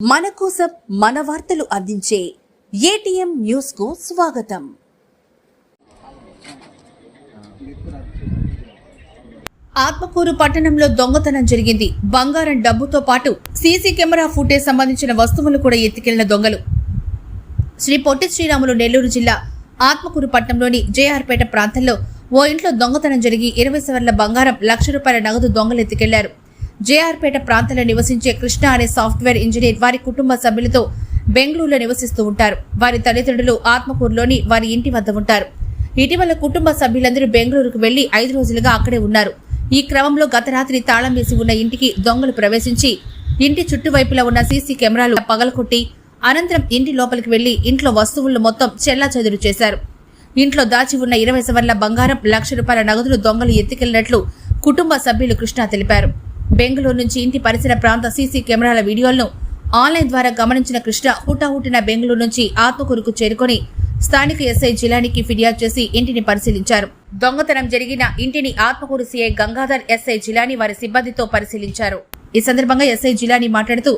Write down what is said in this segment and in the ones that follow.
మన కోసం మన వార్తలు అందించే ఏటీఎం న్యూస్కు స్వాగతం. ఆత్మకూరు పట్టణంలో దొంగతనం జరిగింది. బంగారం డబ్బుతో పాటు సీసీ కెమెరా ఫుటేజ్ సంబంధించిన వస్తువులు కూడా ఎత్తుకెళ్ళిన దొంగలు. శ్రీ పొట్టి శ్రీరాములు నెల్లూరు జిల్లా ఆత్మకూరు పట్టణంలోని జేఆర్పేట ప్రాంతంలో ఓ ఇంట్లో దొంగతనం జరిగి ఇరవై సవర్ల బంగారం లక్ష రూపాయల నగదు దొంగలు ఎత్తుకెళ్ళారు. జేఆర్పేట ప్రాంతంలో నివసించే కృష్ణ అనే సాఫ్ట్వేర్ ఇంజనీర్ వారి కుటుంబ సభ్యులతో బెంగళూరులో నివసిస్తూ ఉంటారు. వారి తల్లిదండ్రులు ఆత్మకూరులోని వారి ఇంటి వద్ద ఉంటారు. ఇటీవల కుటుంబ సభ్యులందరూ బెంగళూరుకు వెళ్ళి ఐదు రోజులుగా అక్కడే ఉన్నారు. ఈ క్రమంలో గత రాత్రి తాళం వేసి ఉన్న ఇంటికి దొంగలు ప్రవేశించి ఇంటి చుట్టువైపులా ఉన్న సీసీ కెమెరాలు పగలకొట్టి అనంతరం ఇంటి లోపలికి వెళ్ళి ఇంట్లో వస్తువులను మొత్తం చెల్లాచెదురు చేశారు. ఇంట్లో దాచి ఉన్న ఇరవై సవర్ల బంగారం లక్ష రూపాయల నగదులు దొంగలు ఎత్తుకెళ్ళినట్లు కుటుంబ సభ్యులు కృష్ణ తెలిపారు. బెంగళూరు నుంచి ఇంటి పరిసర ప్రాంత సీసీ కెమెరాల వీడియోలను ఆన్లైన్ ద్వారా గమనించిన కృష్ణ హుటాహుటిన బెంగళూరు నుంచి ఆత్మకూరుకు చేరుకొని స్థానిక ఎస్ఐ జిలానికి ఫిర్యాదు చేసి ఇంటిని పరిశీలించారు. దొంగతనం జరిగిన ఇంటిని ఆత్మకూరు సీఐ గంగాధర్ ఎస్ఐ జిలాని వారి సిబ్బందితో పరిశీలించారు. ఈ సందర్భంగా ఎస్ఐ జిలాని మాట్లాడుతూ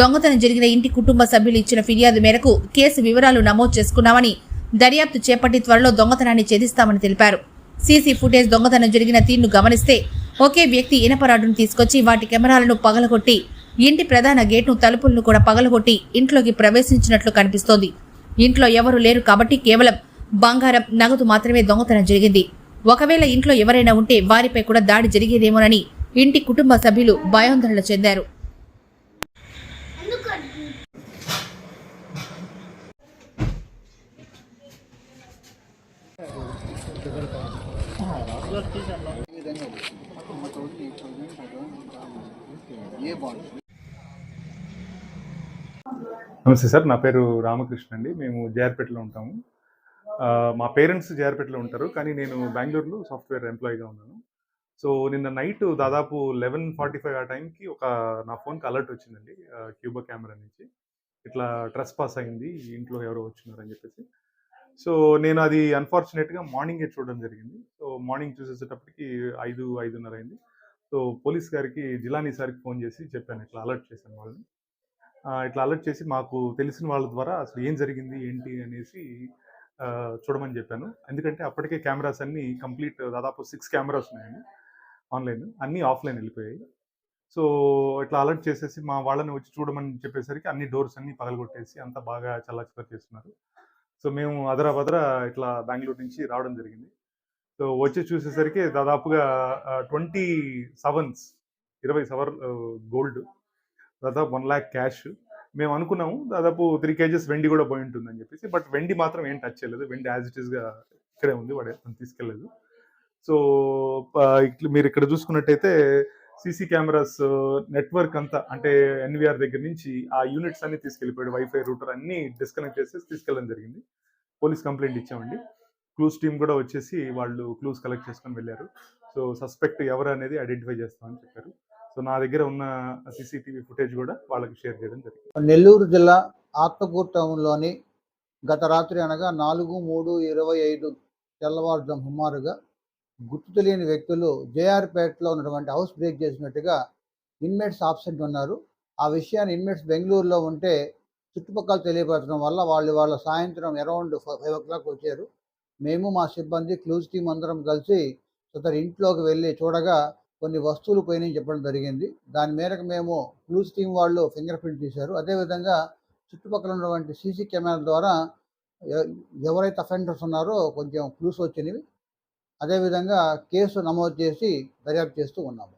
దొంగతనం జరిగిన ఇంటి కుటుంబ సభ్యులు ఇచ్చిన ఫిర్యాదు మేరకు కేసు వివరాలు నమోదు చేసుకున్నామని దర్యాప్తు చేపట్టి త్వరలో దొంగతనాన్ని ఛేదిస్తామని తెలిపారు. సీసీ ఫుటేజ్ దొంగతనం జరిగిన తీరును గమనిస్తే ఒకే వ్యక్తి ఇనపరాడును తీసుకొచ్చి వాటి కెమెరాలను పగలగొట్టి ఇంటి ప్రధాన గేట్ను తలుపులను కూడా పగలగొట్టి ఇంట్లోకి ప్రవేశించినట్లు కనిపిస్తోంది. ఇంట్లో ఎవరు లేరు కాబట్టి కేవలం బంగారం నగదు మాత్రమే దొంగతనం జరిగింది. ఒకవేళ ఇంట్లో ఎవరైనా ఉంటే వారిపై కూడా దాడి జరిగేదేమోనని ఇంటి కుటుంబ సభ్యులు భయాందోళన చెందారు. నమస్తే సార్ నా పేరు రామకృష్ణ అండి. మేము జార్పేటలో ఉంటాము. మా పేరెంట్స్ జార్పేటలో ఉంటారు కానీ నేను బెంగళూరులో సాఫ్ట్వేర్ ఎంప్లాయీగా ఉన్నాను. సో నిన్న నైట్ దాదాపు లెవెన్ ఫార్టీ ఫైవ్ ఆ టైంకి ఒక నా ఫోన్కి అలర్ట్ వచ్చిందండి ఆ, క్యూబా కెమెరా నుంచి. ఇట్లా ట్రెస్ పాస్ అయింది ఇంట్లో ఎవరో వచ్చినారని చెప్పేసి. సో నేను అది అన్ఫార్చునేట్గా మార్నింగే చూడడం జరిగింది. సో మార్నింగ్ చూసేసేటప్పటికి ఐదు ఐదున్నర అయింది. సో పోలీస్ గారికి జిలానీ సార్కి ఫోన్ చేసి చెప్పాను. ఇట్లా అలర్ట్ చేశాను వాళ్ళని. ఇట్లా అలర్ట్ చేసి మాకు తెలిసిన వాళ్ళ ద్వారా అసలు ఏం జరిగింది ఏంటి అనేసి చూడమని చెప్పాను. ఎందుకంటే అప్పటికే కెమెరాస్ అన్నీ కంప్లీట్ దాదాపు సిక్స్ కెమెరాస్ ఉన్నాయండి ఆన్లైన్. అన్నీ ఆఫ్లైన్ వెళ్ళిపోయాయి. సో ఇట్లా అలర్ట్ చేసేసి మా వాళ్ళని వచ్చి చూడమని చెప్పేసరికి అన్ని డోర్స్ అన్ని పగలగొట్టేసి అంతా బాగా చల్లాచిపరి చేస్తున్నారు సో మేము అదరా బదరా ఇట్లా బెంగళూరు నుంచి రావడం జరిగింది. సో వచ్చి చూసేసరికి దాదాపుగా ట్వంటీ సెవెన్స్ ఇరవై సవర్ గోల్డ్ దాదాపు వన్ ల్యాక్ క్యాష్ మేము అనుకున్నాము. దాదాపు త్రీ కేజెస్ వెండి కూడా పోయి ఉంటుందని చెప్పేసి బట్ వెండి మాత్రం ఏం టచ్ చేయలేదు. వెండి యాజ్ ఇట్ ఈస్గా ఇక్కడే ఉంది వాడు ఎక్కడ తీసుకెళ్ళలేదు. సో మీరు ఇక్కడ చూసుకున్నట్టయితే సీసీ కెమెరాస్ నెట్వర్క్ అంతా అంటే ఎన్విఆర్ దగ్గర నుంచి ఆ యూనిట్స్ అన్ని తీసుకెళ్ళిపోయాడు. వైఫై రూటర్ అన్ని డిస్కనెక్ట్ చేసేసి తీసుకెళ్ళడం జరిగింది. పోలీస్ కంప్లైంట్ ఇచ్చామండి. క్లూస్ టీమ్ కూడా వచ్చేసి వాళ్ళు క్లూస్ కలెక్ట్ చేసుకొని వెళ్ళారు. సో సస్పెక్ట్ ఎవరు అనేది ఐడెంటిఫై చేస్తామని చెప్పారు. సో నా దగ్గర ఉన్న సీసీటీవీ ఫుటేజ్ కూడా వాళ్ళకి షేర్ చేయడం జరిగింది. నెల్లూరు జిల్లా ఆత్మకూరు టౌన్లోని గత రాత్రి అనగా నాలుగు మూడు ఇరవై ఐదు తెల్లవారుజాము సుమారుగా గుర్తు తెలియని వ్యక్తులు జేఆర్పేటలో ఉన్నటువంటి హౌస్ బ్రేక్ చేసినట్టుగా ఇన్మేట్స్ ఆబ్సెంట్ ఉన్నారు. ఆ విషయాన్ని ఇన్మేట్స్ బెంగళూరులో ఉంటే చుట్టుపక్కల తెలియపరచడం వల్ల వాళ్ళు వాళ్ళ సాయంత్రం అరౌండ్ ఫైవ్ ఓ క్లాక్ వచ్చారు. మేము మా సిబ్బంది క్లూజ్ టీం అందరం కలిసి ఇతర ఇంట్లోకి వెళ్ళి చూడగా కొన్ని వస్తువులు పోయినాయి చెప్పడం జరిగింది. దాని మేరకు మేము క్లూజ్ టీం వాళ్ళు ఫింగర్ ప్రింట్ తీశారు. అదేవిధంగా చుట్టుపక్కల ఉన్నటువంటి సీసీ కెమెరాల ద్వారా ఎవరైతే అఫెండర్స్ ఉన్నారో కొంచెం క్లూస్ వచ్చినవి అదేవిధంగా కేసు నమోదు చేసి దర్యాప్తు చేస్తూ ఉన్నాము.